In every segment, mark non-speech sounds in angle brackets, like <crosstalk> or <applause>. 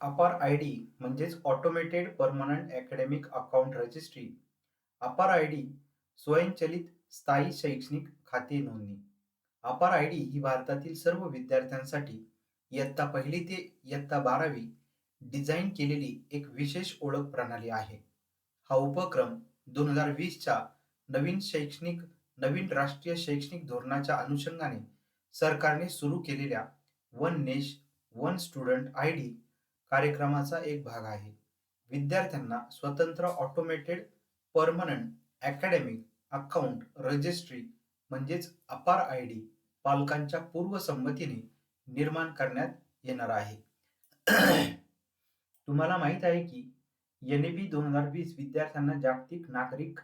अपार I D म्हणजेच automated permanent academic account registry APAAR I D स्वयंचलित स्थायी शैक्षणिक खाते नोंदणी. अपार आय डी ही भारतातील सर्व विद्यार्थ्यांसाठी इयत्ता पहिली ते इयत्ता बारावी डिझाईन केलेली एक विशेष ओळख प्रणाली आहे. हा उपक्रम दोन हजार वीसच्या नवीन शैक्षणिक नवीन राष्ट्रीय शैक्षणिक धोरणाच्या अनुषंगाने सरकारने सुरू केलेल्या one nation one student I D कार्यक्रमाचा एक भाग आहे. विद्यार्थ्यांना स्वतंत्र automated permanent academic account registry म्हणजेच अपार आय डी पालकांच्या पूर्वसंमतीने निर्माण करण्यात येणार आहे. <clears throat> तुम्हाला माहीत आहे की एन ए बी दोन हजार वीस विद्यार्थ्यांना जागतिक नागरिक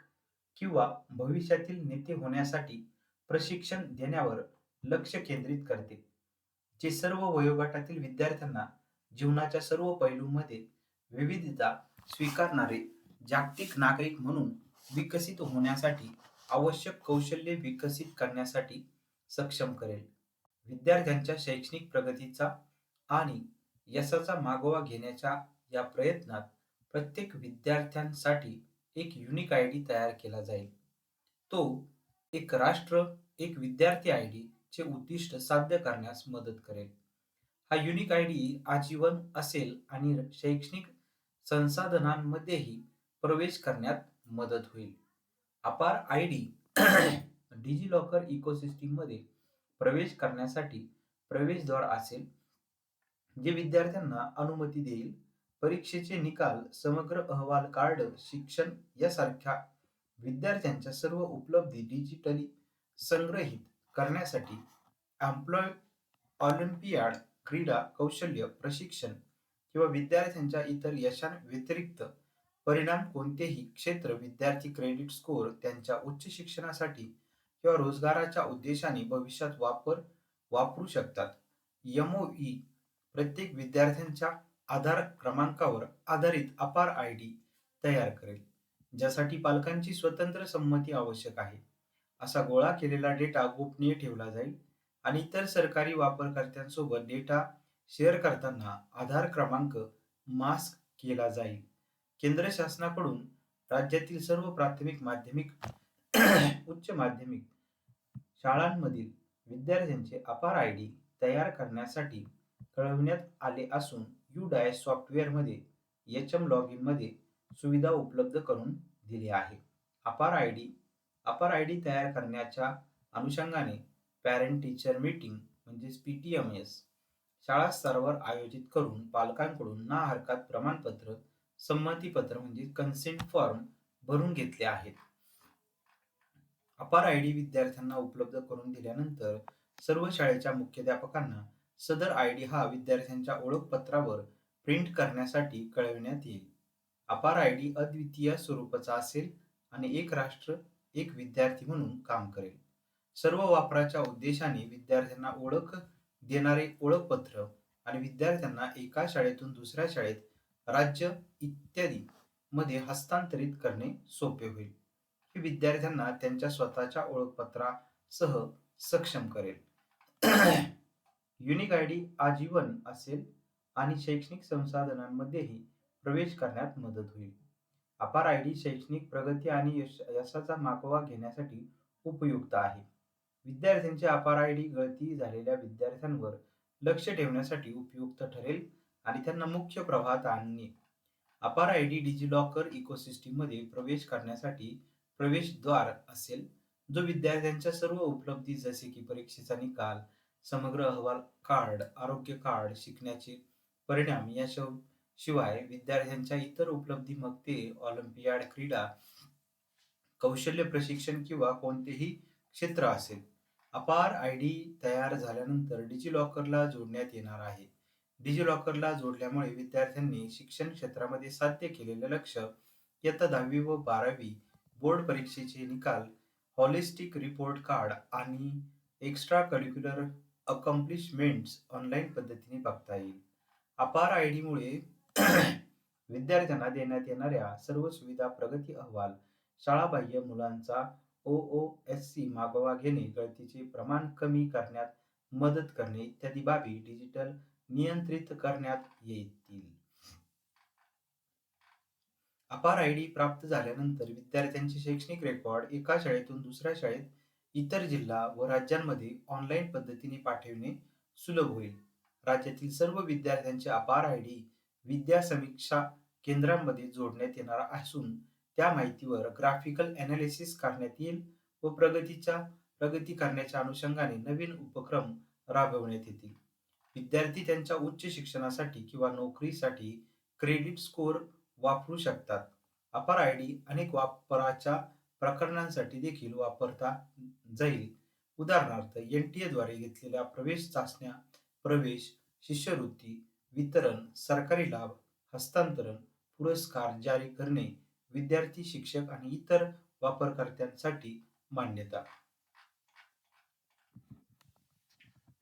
किंवा भविष्यातील नेते होण्यासाठी प्रशिक्षण देण्यावर लक्ष केंद्रित करते जे सर्व वयोगटातील विद्यार्थ्यांना जीवनाच्या सर्व पैलूंमध्ये विविधता स्वीकारणारे जागतिक नागरिक म्हणून विकसित होण्यासाठी आवश्यक कौशल्ये विकसित करण्यासाठी सक्षम करेल. विद्यार्थ्यांच्या शैक्षणिक प्रगतीचा आणि यशाचा मागोवा घेण्याच्या या प्रयत्नात प्रत्येक विद्यार्थ्यांसाठी एक युनिक आय डी तयार केला जाईल. तो एक राष्ट्र एक विद्यार्थी आय डी चे उद्दिष्ट साध्य करण्यास मदत करेल. हा युनिक आय डी आजीवन असेल आणि शैक्षणिक संसाधनांमध्येही प्रवेश करण्यात मदत होईल. अपार आय डी डिजी लॉकर इकोसिस्टीममध्ये प्रवेश करण्यासाठी प्रवेशद्वार असेल जे विद्यार्थ्यांना अनुमती देईल. परीक्षेचे निकाल समग्र अहवाल कार्ड शिक्षण यासारख्या विद्यार्थ्यांच्या सर्व उपलब्धी डिजिटली संग्रहित करण्यासाठी एम्प्लॉय ऑलिम्पियाड क्रीडा कौशल्य प्रशिक्षण किंवा विद्यार्थ्यांच्या इतर यशांव्यतिरिक्त परिणाम कोणतेही क्षेत्र विद्यार्थी क्रेडिट स्कोअर त्यांच्या उच्च शिक्षणासाठी किंवा रोजगाराच्या उद्देशाने भविष्यात वापर वापरू शकतात. एमओई प्रत्येक विद्यार्थ्यांच्या आधार क्रमांकावर आधारित अपार आय डी तयार करेल ज्यासाठी पालकांची स्वतंत्र संमती आवश्यक आहे. असा गोळा केलेला डेटा गोपनीय ठेवला जाईल. आणि इतर सरकारी वापरकर्त्यांसोबत डेटा शेअर करताना आधार क्रमांक मास्क केला जाईल. केंद्र शासनाकडून राज्यातील सर्व प्राथमिक माध्यमिक <coughs> उच्च माध्यमिक शाळांमधील विद्यार्थ्यांचे अपार आय डी तयार करण्यासाठी कळविण्यात आले असून यू डायस सॉफ्टवेअरमध्ये एच एम लॉग इनमध्ये सुविधा उपलब्ध करून दिली आहे. APAAR I D APAAR I D तयार करण्याच्या अनुषंगाने पॅरेंट टीचर मीटिंग म्हणजेच पी टी एम एस शाळा स्तरावर आयोजित करून पालकांकडून ना हरकत प्रमाणपत्र संमतीपत्र म्हणजे कन्सेंट फॉर्म भरून घेतले आहेत. अपार आय डी विद्यार्थ्यांना उपलब्ध करून दिल्यानंतर सर्व शाळेच्या मुख्याध्यापकांना सदर आय डी हा विद्यार्थ्यांच्या ओळखपत्रावर प्रिंट करण्यासाठी कळविण्यात येईल. अपार आय डी अद्वितीय स्वरूपाचा असेल आणि एक राष्ट्र एक विद्यार्थी म्हणून काम करेल. सर्व वापराच्या उद्देशाने विद्यार्थ्यांना ओळख देणारे ओळखपत्र आणि विद्यार्थ्यांना एका शाळेतून दुसऱ्या शाळेत राज्य इत्यादी मध्ये हस्तांतरित करणे सोपे होईल. हे विद्यार्थ्यांना त्यांच्या स्वतःच्या ओळखपत्रासह सक्षम करेल. युनिक आय डी आजीवन असेल आणि शैक्षणिक संसाधनांमध्येही प्रवेश करण्यात मदत होईल. अपार आय डी शैक्षणिक प्रगती आणि यश यशाचा मागोवा घेण्यासाठी उपयुक्त आहे. विद्यार्थ्यांची अपार आय डी गळती झालेल्या विद्यार्थ्यांवर लक्ष ठेवण्यासाठी उपयुक्त ठरेल आणि त्यांना मुख्य प्रवाहात आणणे. अपार आय डी डिजिलॉकर इकोसिस्टीममध्ये प्रवेश करण्यासाठी प्रवेशद्वार असेल जो विद्यार्थ्यांच्या सर्व उपलब्धी जसे की परीक्षेचा निकाल समग्र अहवाल कार्ड आरोग्य कार्ड शिकण्याचे परिणाम या शिवाय विद्यार्थ्यांच्या इतर उपलब्धी मग ते ऑलिम्पियाड क्रीडा कौशल्य प्रशिक्षण किंवा कोणतेही क्षेत्र असेल. अपार आय डी तयार झाल्यानंतर डिजिलॉकरला जोडण्यात येणार आहे. डिजिलॉकरला जोडल्यामुळे विद्यार्थ्यांनी शिक्षण क्षेत्रामध्ये साध्य केलेलं लक्ष इयत्ता दहावी व बारावी बोर्ड परीक्षेचे निकाल हॉलिस्टिक रिपोर्ट कार्ड आणि एक्स्ट्रा करिक्युलर अकम्प्लिशमेंट्स ऑनलाईन पद्धतीने बघता येईल. अपार आय डीमुळे विद्यार्थ्यांना देण्यात येणाऱ्या सर्व सुविधा प्रगती अहवाल शाळाबाह्य मुलांचा ओ ओ एस सी मागोवा घेणे गळतीचे प्रमाण कमी करण्यात मदत करणे इत्यादी बाबी डिजिटल नियंत्रित करण्यात येतील अपार आय डी प्राप्त झाल्यानंतर विद्यार्थ्यांचे शैक्षणिक रेकॉर्ड एका शाळेतून दुसऱ्या शाळेत, इतर जिल्हा व राज्यांमध्ये ऑनलाईन पद्धतीने पाठविणे सुलभ होईल. राज्यातील सर्व विद्यार्थ्यांचे अपार आय डी विद्या समीक्षा केंद्रांमध्ये जोडण्यात येणार असून त्या माहितीवर ग्राफिकल ॲनालिसिस करण्यात येईल व प्रगतीच्या प्रगती करण्याच्या अनुषंगाने नवीन उपक्रम राबवण्यात येतील. विद्यार्थी त्यांच्या उच्च शिक्षणासाठी किंवा नोकरीसाठी क्रेडिट स्कोअर वापरू शकतात. अपार आय डी अनेक वापराच्या प्रकरणांसाठी देखील वापरता जाईल. उदाहरणार्थ, एन टी एद्वारे घेतलेल्या प्रवेश चाचण्या, प्रवेश, शिष्यवृत्ती वितरण, सरकारी लाभ हस्तांतरण, पुरस्कार जारी करणे, विद्यार्थी, शिक्षक आणि इतर वापरकर्त्यांसाठी मान्यता.